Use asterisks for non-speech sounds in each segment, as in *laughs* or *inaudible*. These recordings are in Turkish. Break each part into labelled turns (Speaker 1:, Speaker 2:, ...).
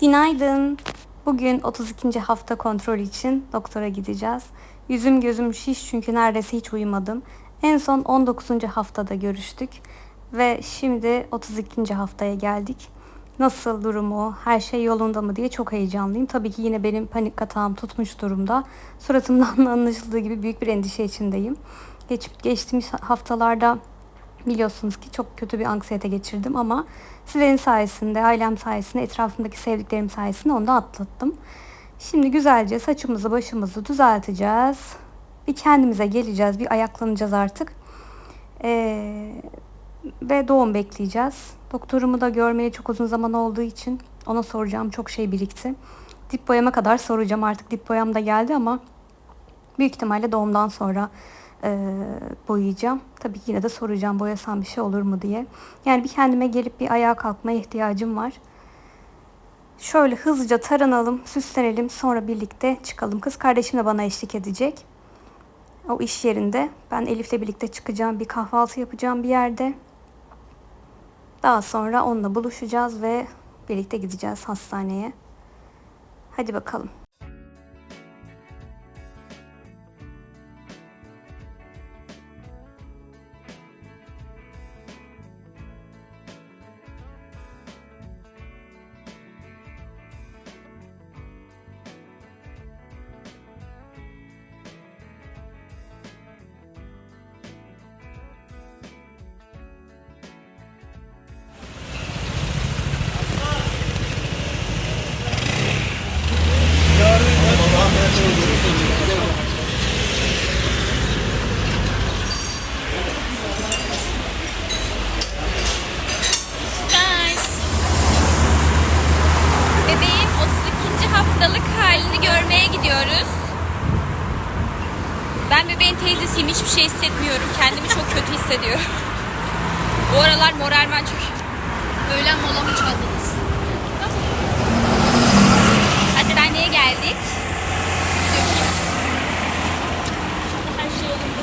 Speaker 1: Günaydın. Bugün 32. hafta kontrol için doktora gideceğiz. Yüzüm gözüm şiş çünkü neredeyse hiç uyumadım. En son 19. haftada görüştük ve şimdi 32. haftaya geldik. Nasıl durumu, her şey yolunda mı diye çok heyecanlıyım. Tabii ki yine benim panik atağım tutmuş durumda. Suratımdan da *laughs* anlaşıldığı gibi büyük bir endişe içindeyim. Geç, geçtiğimiz haftalarda biliyorsunuz ki çok kötü bir anksiyete geçirdim ama sizlerin sayesinde, ailem sayesinde, etrafımdaki sevdiklerim sayesinde onu da atlattım. Şimdi güzelce saçımızı başımızı düzelteceğiz. Bir kendimize geleceğiz, bir ayaklanacağız artık. Ee, ve doğum bekleyeceğiz. Doktorumu da görmeye çok uzun zaman olduğu için ona soracağım çok şey birikti. Dip boyama kadar soracağım artık dip boyam da geldi ama büyük ihtimalle doğumdan sonra e, boyayacağım. Tabii ki yine de soracağım boyasam bir şey olur mu diye. Yani bir kendime gelip bir ayağa kalkmaya ihtiyacım var. Şöyle hızlıca taranalım, süslenelim sonra birlikte çıkalım. Kız kardeşim de bana eşlik edecek. O iş yerinde. Ben Elif'le birlikte çıkacağım. Bir kahvaltı yapacağım bir yerde. Daha sonra onunla buluşacağız ve birlikte gideceğiz hastaneye. Hadi bakalım.
Speaker 2: Ben bebeğin teyzesiyim. Hiçbir şey hissetmiyorum. Kendimi çok kötü hissediyorum. *laughs* Bu aralar moralmen çok... Öğlen molamı çaldınız. Hastaneye geldik. Her şey yolunda.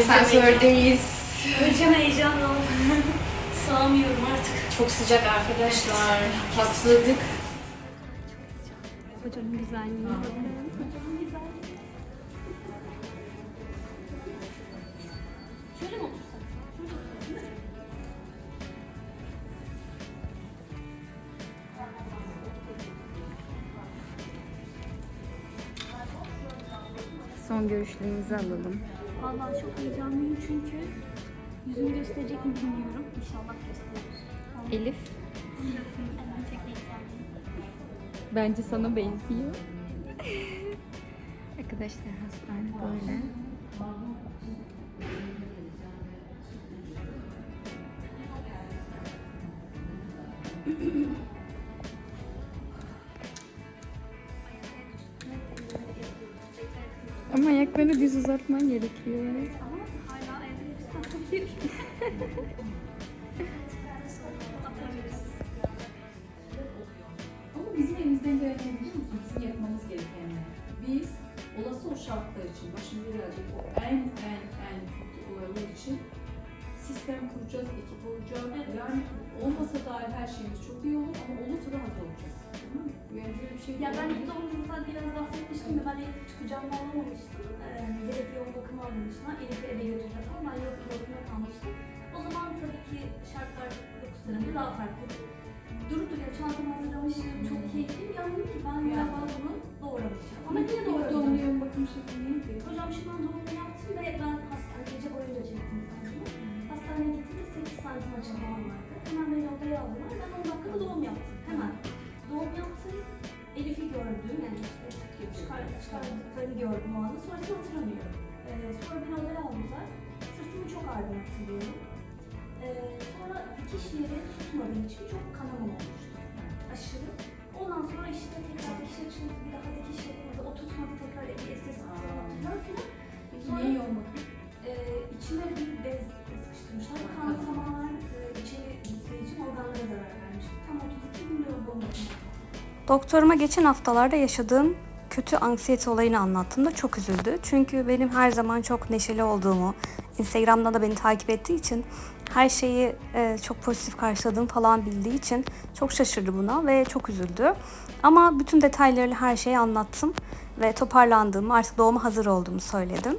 Speaker 3: Asansördeyiz.
Speaker 1: Öleceğim heyecanla. Sığamıyorum artık.
Speaker 3: Çok sıcak arkadaşlar. Patladık.
Speaker 1: Hocanın güzelliğine bakın.
Speaker 3: Son görüşlerinizi alalım.
Speaker 4: Vallahi çok heyecanlıyım çünkü yüzümü gösterecek mi bilmiyorum. İnşallah gösterir.
Speaker 3: Elif.
Speaker 4: Hemen.
Speaker 3: Bence sana benziyor. *laughs* Arkadaşlar hastane böyle. Ama ayaklarını düz uzatman gerekiyor.
Speaker 4: Atabiliriz.
Speaker 5: Ama bizim elimizden gelen ne biliyor musun? Bizim yapmamız gereken ne? Biz olası o şartlar için, başımıza gelecek o en en en kötü olaylar için sistem kuracağız, ekip olacak. Yani olmasa dahi her şeyimiz çok iyi olur ama olursa da hazır olacağız. Yani böyle bir şey
Speaker 4: Ya ben ilk doğumumda biraz bahsetmiştim ya ben Elif'i çıkacağımı anlamamıştım. Ee, direkt yoğun bakıma alınmışlar. Elif'i eve götüreceğiz ama ben yoğun bakıma kalmıştım. O zaman tabii ki şartlar 9 senedir daha farklıydı. Durup duruyor çantamı hazırlamışım, çok keyifliyim. Ya dedim ki ben galiba bunu doğramışım. Ama yine
Speaker 5: doğru
Speaker 4: doğradım.
Speaker 5: doğumlu yoğun bakım şekli neydi?
Speaker 4: Hocam şimdi ben doğumu yaptım ve ben
Speaker 1: Doktoruma geçen haftalarda yaşadığım kötü anksiyete olayını anlattığımda çok üzüldü. Çünkü benim her zaman çok neşeli olduğumu, Instagram'da da beni takip ettiği için her şeyi e, çok pozitif karşıladığımı falan bildiği için çok şaşırdı buna ve çok üzüldü. Ama bütün detaylarıyla her şeyi anlattım ve toparlandığımı, artık doğuma hazır olduğumu söyledim.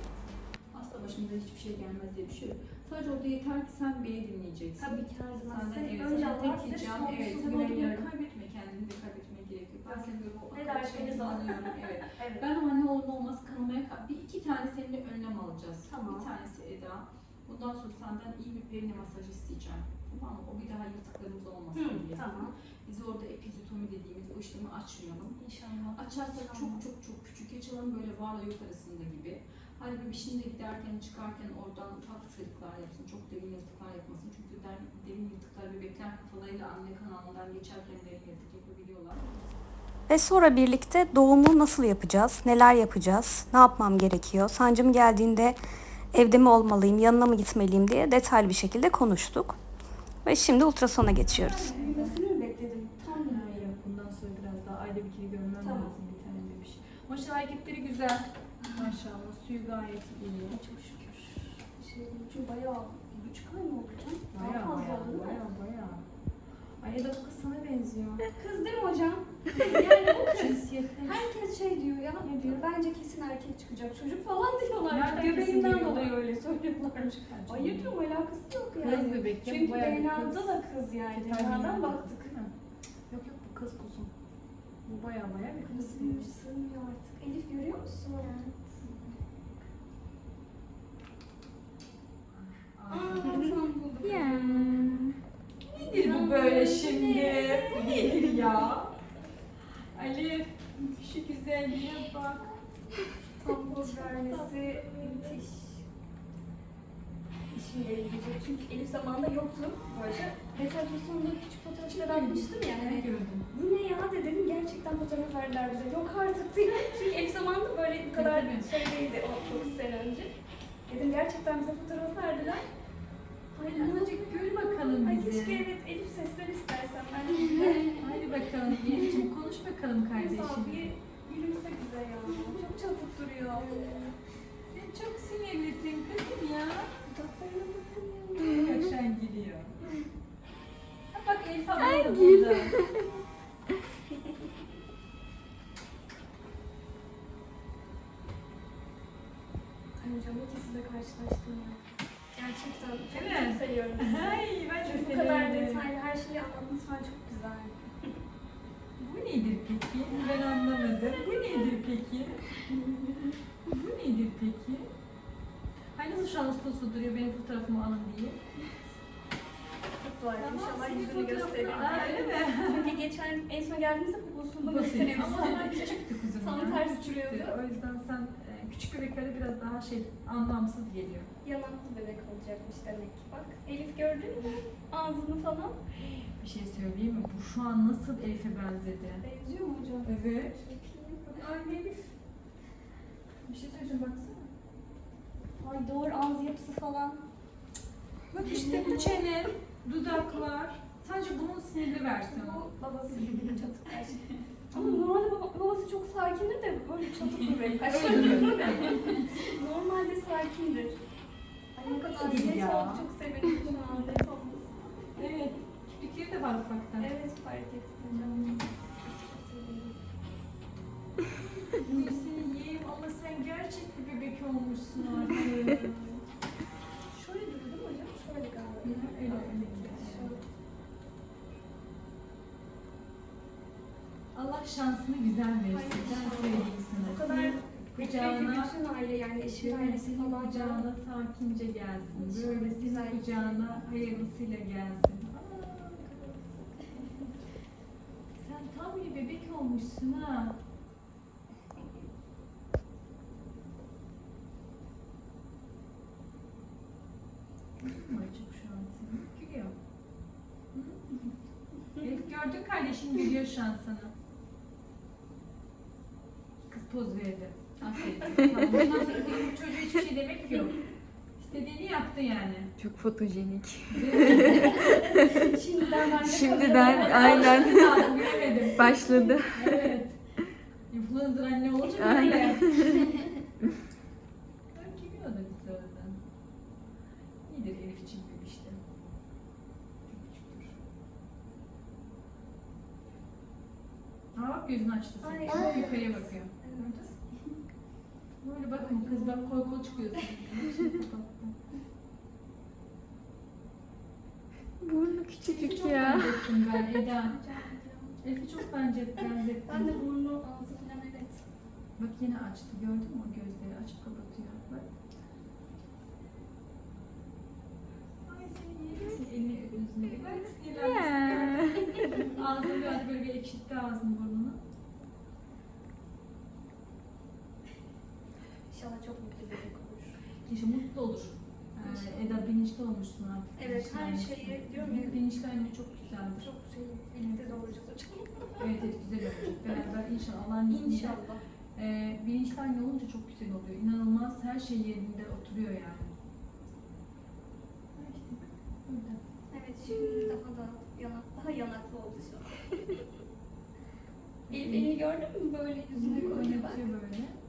Speaker 5: Asla başımıza hiçbir şey gelmez diye bir şey yok. Sadece orada yeter ki sen beni dinleyeceksin.
Speaker 4: Tabii ki her zaman.
Speaker 5: Senden
Speaker 4: Sen
Speaker 5: evet,
Speaker 4: önce
Speaker 5: senden
Speaker 4: Allah
Speaker 5: tek
Speaker 4: size
Speaker 5: ricam
Speaker 4: sonsuz
Speaker 5: evet,
Speaker 4: güven
Speaker 5: güvenliğini böyle o
Speaker 4: Ne derseniz
Speaker 5: anlıyorum, evet. *laughs*
Speaker 4: Evet.
Speaker 5: Ben anne olur olmaz kanamaya ka- bir iki tane seninle önlem alacağız.
Speaker 4: Tamam.
Speaker 5: Bir tanesi Eda. Bundan sonra senden iyi bir perine masaj isteyeceğim. Tamam mı? O bir daha yırtıklarımız olmasın
Speaker 4: Hı,
Speaker 5: diye.
Speaker 4: tamam.
Speaker 5: Biz orada epizitomi dediğimiz o işlemi açmayalım.
Speaker 4: İnşallah.
Speaker 5: Açarsak çok çok çok küçük açalım böyle varla yok arasında gibi. Hani bebişin de giderken çıkarken oradan ufak sıyrıklar yapsın. Çok derin yırtıklar yapmasın. Çünkü der- derin yırtıklar bebekler kafalarıyla anne kanalından geçerken derin yırtık yapabiliyorlar.
Speaker 1: Ve sonra birlikte doğumu nasıl yapacağız, neler yapacağız, ne yapmam gerekiyor, sancım geldiğinde evde mi olmalıyım, yanına mı gitmeliyim diye detaylı bir şekilde konuştuk. Ve şimdi ultrasona geçiyoruz.
Speaker 4: Büyümesini bekledim? Tam
Speaker 5: yok bundan sonra biraz daha ayda bir kere görmem
Speaker 4: Tamam.
Speaker 5: lazım bir tane bebiş. Maşallah hareketleri güzel. Maşallah suyu gayet iyi.
Speaker 4: Çok şükür. Şey, çünkü bayağı bir buçuk ay mı olacak? Daha
Speaker 5: Baya
Speaker 4: fazla
Speaker 5: baya
Speaker 4: oldu değil mi?
Speaker 5: baya baya. Ay Eda bu kız sana benziyor.
Speaker 4: Kız değil mi hocam? *laughs* yani bu kız. Herkes şey diyor ya ne diyor bence kesin erkek çıkacak çocuk falan diyorlar.
Speaker 5: Nereden
Speaker 4: Göbeğinden dolayı öyle söylüyorlar. Hayır diyorum alakası yok yani.
Speaker 5: Kız bebek ya,
Speaker 4: Çünkü DNA'da
Speaker 5: kız.
Speaker 4: da kız yani. DNA'dan baktık.
Speaker 5: kız? Yok yok bu kız kuzum. Bu baya baya bir kız.
Speaker 4: Sığmıyor, sığmıyor artık. Elif görüyor musun?
Speaker 3: Ya.
Speaker 5: Nedir bu böyle şimdi? Nedir ya? Elif şu güzelliğe bak.
Speaker 4: Tam poz vermesi müthiş. İşimle ilgili. Çünkü Elif zamanında yoktu bu arada. Determinasyonda küçük fotoğraflar atmıştım ya.
Speaker 5: Ne
Speaker 4: Hani,
Speaker 5: gördün?
Speaker 4: bu ne ya de dedim gerçekten fotoğraf verdiler bize. Yok artık diye. Çünkü Elif zamanında böyle bu kadar şey değildi o 9 sene önce. Dedim gerçekten bize fotoğraf verdiler. Ay
Speaker 5: Azıcık gül bakalım
Speaker 4: Ay
Speaker 5: bize.
Speaker 4: keşke evet Elif sesler istersen ben. *laughs*
Speaker 5: Hadi bakalım Elif'ciğim konuş bakalım
Speaker 4: ol,
Speaker 5: kardeşim.
Speaker 4: bir gülümse bize ya. Çok çabuk duruyor.
Speaker 5: Sen çok sinirlisin kızım ya.
Speaker 4: Dudaklarına bakın ya.
Speaker 5: Bak sen gülüyor. Ha, Bak Elif abla da burada.
Speaker 4: Ay hocam ikisiyle karşılaştım ya. Gerçekten çok,
Speaker 5: Değil mi?
Speaker 4: çok seviyorum. *laughs*
Speaker 5: Ay ben de
Speaker 4: Bu kadar detaylı her şeyi anlatması falan çok güzel.
Speaker 5: Bu nedir peki? Ben anlamadım. Bu nedir peki? Bu nedir peki? Ay nasıl usta usta duruyor benim fotoğrafımı alın diye.
Speaker 4: Çok dua edin. İnşallah
Speaker 5: senin
Speaker 4: yüzünü
Speaker 5: fotoğrafını-. Aa, öyle mi? *laughs*
Speaker 4: Çünkü geçen en son geldiğimizde poposunu
Speaker 5: Basit.
Speaker 4: gösteriyor.
Speaker 5: Ama *laughs* onlar küçüktü kızım.
Speaker 4: Tam
Speaker 5: ya,
Speaker 4: ters
Speaker 5: küçüktü.
Speaker 4: duruyordu.
Speaker 5: O yüzden sen küçük bebeklere biraz daha şey anlamsız geliyor.
Speaker 4: Yanaklı bebek olacakmış demek ki. Bak Elif gördün mü? Ağzını falan.
Speaker 5: Bir şey söyleyeyim mi? Bu şu an nasıl Elif'e benzedi?
Speaker 4: Benziyor mu hocam?
Speaker 5: Evet. Ay Elif. Bir şey söyleyeceğim baksana.
Speaker 4: Ay doğru ağız yapısı falan.
Speaker 5: Bak işte bu çene, dudaklar. Sadece bunun sinirli versiyonu.
Speaker 4: Bu babası gibi çatık. *laughs* Ama normalde baba, babası çok sakindir de böyle çatık bir
Speaker 5: değil mi? *laughs*
Speaker 4: Normalde sakindir. Ay ne kadar net
Speaker 5: ya.
Speaker 4: oldu çok sevindim şu an *laughs* net.
Speaker 5: Evet. Kirpikleri de var ufaktan.
Speaker 4: Evet fark ettim.
Speaker 5: Seni *laughs* yiyeyim ama sen gerçek bir bebek olmuşsun artık. Şansını güzel versin. Söyleyeyim sana.
Speaker 4: O kadar
Speaker 5: kucağına,
Speaker 4: bütün aile yani eşin ailesi falan.
Speaker 5: kucağına sakince gelsin. Böyle senin kucağına hayırlısıyla gelsin. Sen tam bir bebek olmuşsun ha. Gördün kardeşin gülüyor şu an sana. *laughs* Poz verdi. Aferin. Tamam, Bundan sonra bu çocuğa hiçbir şey demek yok. İstediğini yaptı yani.
Speaker 3: Çok fotojenik. *laughs*
Speaker 4: Şimdiden ben de
Speaker 3: Şimdiden aynen
Speaker 5: bilemedim.
Speaker 3: başladı.
Speaker 5: Evet. Influencer anne olunca
Speaker 3: Aynen.
Speaker 5: böyle. O da bizi oradan. İyidir Elif için işte. Çok küçüktür. Aa bak gözünü açtı.
Speaker 4: Ay.
Speaker 5: yukarıya bakıyor. Böyle bakma kız bak kol kol çıkıyorsun. *laughs*
Speaker 3: Burnu küçücük
Speaker 5: çok
Speaker 3: ya.
Speaker 5: benzettim ben Eda. Elif'i çok bence benzettim.
Speaker 4: Ben de burnu, ağzı falan evet.
Speaker 5: Bak yine açtı gördün mü o gözleri açıp kapatıyor. Bak. Ay seni yerim elini yüzüne. Bak sinirlenmesin. Ağzını biraz böyle bir ekşitti ağzını burnunu.
Speaker 4: İnşallah çok mutlu bir bebek olur.
Speaker 5: İşte mutlu olur. Ee, Eda bilinçli olmuşsun artık.
Speaker 4: Evet, her şeyi diyorum ya.
Speaker 5: Bilinçli anne çok güzeldir.
Speaker 4: Çok şey, birlikte doğuracağız hocam. *laughs*
Speaker 5: Evet evet güzel olacak. Beraber inşallah Allah'ın izniyle.
Speaker 4: İnşallah.
Speaker 5: Ee, bilinçli anne olunca çok güzel oluyor. İnanılmaz her şey yerinde oturuyor yani.
Speaker 4: Evet, şimdi daha da yanak, daha yanaklı oldu şu an. *laughs* Elif elini gördün mü böyle yüzüne koyuyor bak.
Speaker 5: Böyle.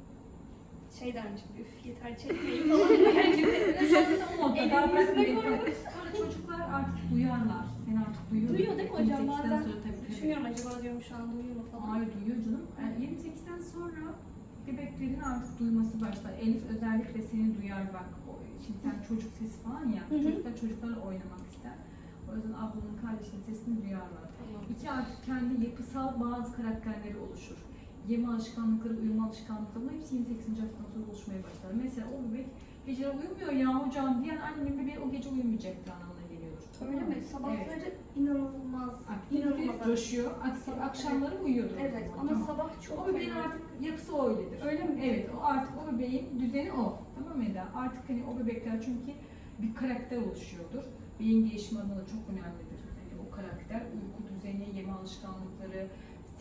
Speaker 4: Şey dermiş gibi, üf yeter çekmeyin falan der gibi. Elini yüzüne koymuş.
Speaker 5: Sonra çocuklar artık duyarlar. Seni artık duyuyor.
Speaker 4: Duyuyor değil mi hocam?
Speaker 5: 28'den
Speaker 4: Bazen
Speaker 5: sonra tabii. tabii.
Speaker 4: Düşünüyorum acaba diyorum şu an duyuyor mu falan.
Speaker 5: Hayır duyuyor canım. Yani 28'den sonra bebeklerin artık duyması başlar. Elif özellikle seni duyar bak. O, şimdi sen çocuk sesi falan ya.
Speaker 4: Hı hı.
Speaker 5: Çocuklar çocuklarla oynamak ister. O yüzden ablanın kardeşinin sesini duyarlar.
Speaker 4: Tamam.
Speaker 5: İki artık kendi yapısal bazı karakterleri oluşur. Yeme alışkanlıkları, uyuma alışkanlıkları bunlar hepsi 28. haftadan sonra oluşmaya başlar. Mesela o bebek geceler uyumuyor ya hocam diyen annenin bebeği o gece uyumayacaktır anlamına geliyordur.
Speaker 4: Öyle mi? Sabahları inanılmaz,
Speaker 5: Aktif
Speaker 4: inanılmaz.
Speaker 5: coşuyor. Aksa- Akşamları uyuyordur. o
Speaker 4: Evet ama
Speaker 5: tamam.
Speaker 4: sabah çok
Speaker 5: O bebeğin
Speaker 4: fena.
Speaker 5: artık yapısı öyledir.
Speaker 4: Öyle mi?
Speaker 5: Evet, o artık o bebeğin düzeni o. Tamam mı Eda? Artık hani o bebekler çünkü bir karakter oluşuyordur. Beyin gelişimi adına çok önemlidir. Yani o karakter, uyku düzeni, yeme alışkanlıkları,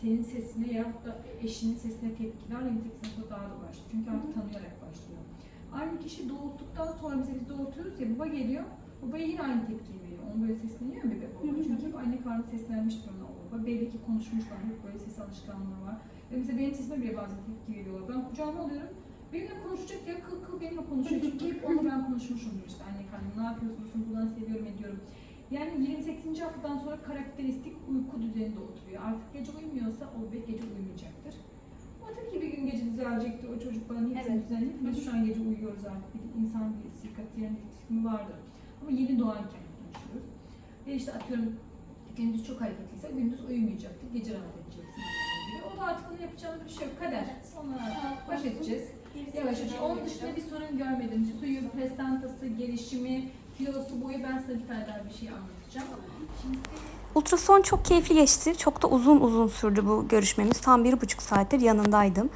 Speaker 5: senin sesine ya da eşinin sesine tepkiler 28'den sonra daha da başlıyor. Çünkü artık tanıyarak başlıyor. Aynı kişi doğurduktan sonra mesela biz doğurtuyoruz ya baba geliyor, babaya yine aynı tepkiyi veriyor. Onun böyle sesleniyor ya bebek
Speaker 4: hı.
Speaker 5: Çünkü hep anne karnı seslenmiştir ona o baba. Belli ki konuşmuşlar, hep böyle ses alışkanlığı var. Ve mesela benim sesime bile bazen tepki veriyorlar. Ben kucağıma alıyorum. Benimle konuşacak ya kıl kıl benimle konuşuyor. Çünkü hep onunla ben konuşmuşumdur işte anne karnım. Ne yapıyorsunuz? Buradan seviyorum ediyorum. Yani 28. haftadan sonra karakteristik uyku düzeninde oturuyor. Artık gece uyumuyorsa o bebek gece uyumayacaktır. Ama tabii ki bir gün gece düzelecektir. O çocukların hepsini
Speaker 4: Evet.
Speaker 5: düzenleyip biz şu an gece uyuyoruz artık. Bir insan bir sirkatiyen ritmi vardır. Ama yeni doğarken konuşuyoruz. Ve işte atıyorum gündüz çok hareketliyse gündüz uyumayacaktır. Gece rahat edeceksin. O da artık onu yapacağımız bir şey yok. Kader. Onunla baş edeceğiz. Yavaş yavaş. Onun dışında bir sorun görmedim. Suyu, plasentası, gelişimi, kilosu, boyu ben sana bir tane daha bir şey anlatacağım. Şimdi
Speaker 1: Ultrason çok keyifli geçti. Çok da uzun uzun sürdü bu görüşmemiz. Tam bir buçuk saattir yanındaydım.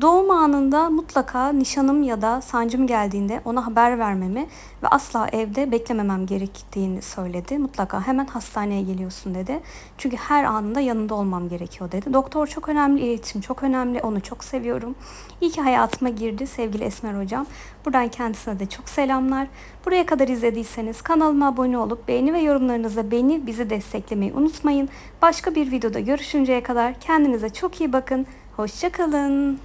Speaker 1: Doğum anında mutlaka nişanım ya da sancım geldiğinde ona haber vermemi ve asla evde beklememem gerektiğini söyledi. Mutlaka hemen hastaneye geliyorsun dedi. Çünkü her anında yanında olmam gerekiyor dedi. Doktor çok önemli, iletişim çok önemli. Onu çok seviyorum. İyi ki hayatıma girdi sevgili Esmer hocam. Buradan kendisine de çok selamlar. Buraya kadar izlediyseniz kanalıma abone olup beğeni ve yorumlarınızla beni bizi desteklemeyi unutmayın. Başka bir videoda görüşünceye kadar kendinize çok iyi bakın. Hoşçakalın.